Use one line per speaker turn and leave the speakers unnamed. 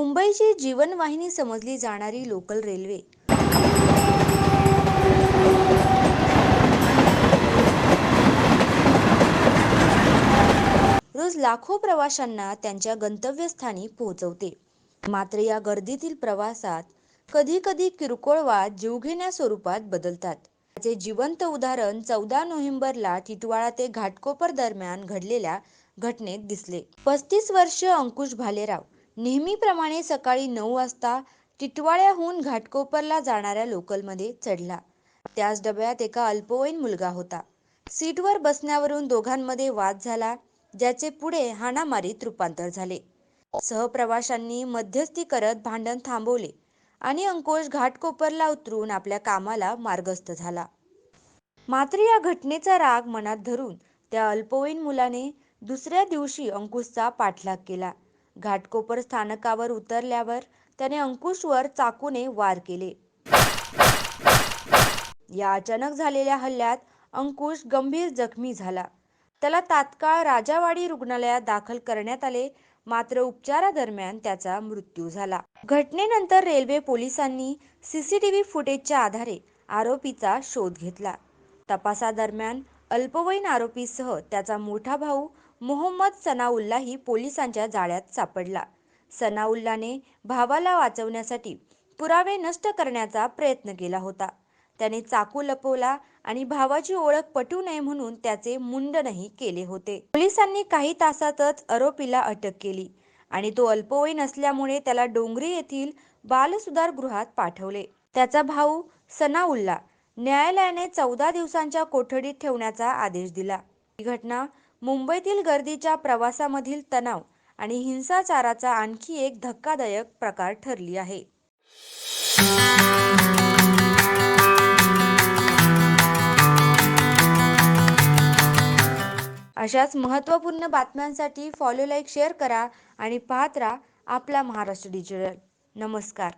मुंबईची जीवनवाहिनी समजली जाणारी लोकल रेल्वे. रोज लाखो प्रवाशांना त्यांच्या गंतव्यस्थानी पोहोचवते. मात्र या गर्दीतील प्रवासात कधी कधी किरकोळ वाद जीवघेण्या स्वरूपात बदलतात. त्याचे जिवंत उदाहरण चौदा नोव्हेंबरला टिटवाळा ते घाटकोपर दरम्यान घडलेल्या घटनेत दिसले. पस्तीस वर्ष अंकुश भालेराव नेहमीप्रमाणे सकाळी नऊ वाजता टिटवाळ्याहून घाटकोपरला जाणाऱ्या लोकलमध्ये चढला. त्याच डब्यात एका अल्पवयीन मुलगा होता. सीटवर बसण्यावरून दोघांमध्ये वाद झाला ज्याचे पुढे हाणामारीत रूपांतर झाले. सहप्रवाशांनी मध्यस्थी करत भांडण थांबवले आणि अंकुश घाटकोपरला उतरून आपल्या कामाला मार्गस्थ झाला. मात्र या घटनेचा राग मनात धरून त्या अल्पवयीन मुलाने दुसऱ्या दिवशी अंकुशचा पाठलाग केला. घाटकोपर स्थानकावर उतरल्यावर त्याने अंकुशवर चाकूने वार केले. या अचानक झालेल्या हल्ल्यात अंकुश गंभीर जखमी झाला. त्याला तात्काळ राजावाडी रुग्णालयात दाखल करण्यात आले. मात्र उपचारादरम्यान त्याचा मृत्यू झाला. घटनेनंतर रेल्वे पोलिसांनी सीसीटीव्ही फुटेजच्या आधारे आरोपीचा शोध घेतला. तपासादरम्यान अल्पवयीन आरोपीसह त्याचा मोठा भाऊ मोहम्मद सनाउल्लाही पोलिसांच्या जाळ्यात सापडला. सनाउल्लाने भावाला वाचवण्यासाठी पुरावे नष्ट करण्याचा प्रयत्न केला होता. त्याने चाकू लपवला आणि भावाची ओळख पटू नये म्हणून त्याचे मुंडनही केले होते. पोलिसांनी काही तासातच आरोपीला अटक केली आणि तो अल्पवयीन असल्यामुळे त्याला डोंगरी येथील बालसुधार गृहात पाठवले. त्याचा भाऊ सनाउल्ला न्यायालयाने चौदा दिवसांच्या कोठडीत ठेवण्याचा आदेश दिला. ही घटना मुंबईतील गर्दीच्या प्रवासामधील तणाव आणि हिंसाचाराचा आणखी एक धक्कादायक प्रकार ठरली आहे. अशाच महत्त्वपूर्ण बातम्यांसाठी फॉलो लाईक शेअर करा आणि पाहत राहा आपला महाराष्ट्र डिजिटल नमस्कार.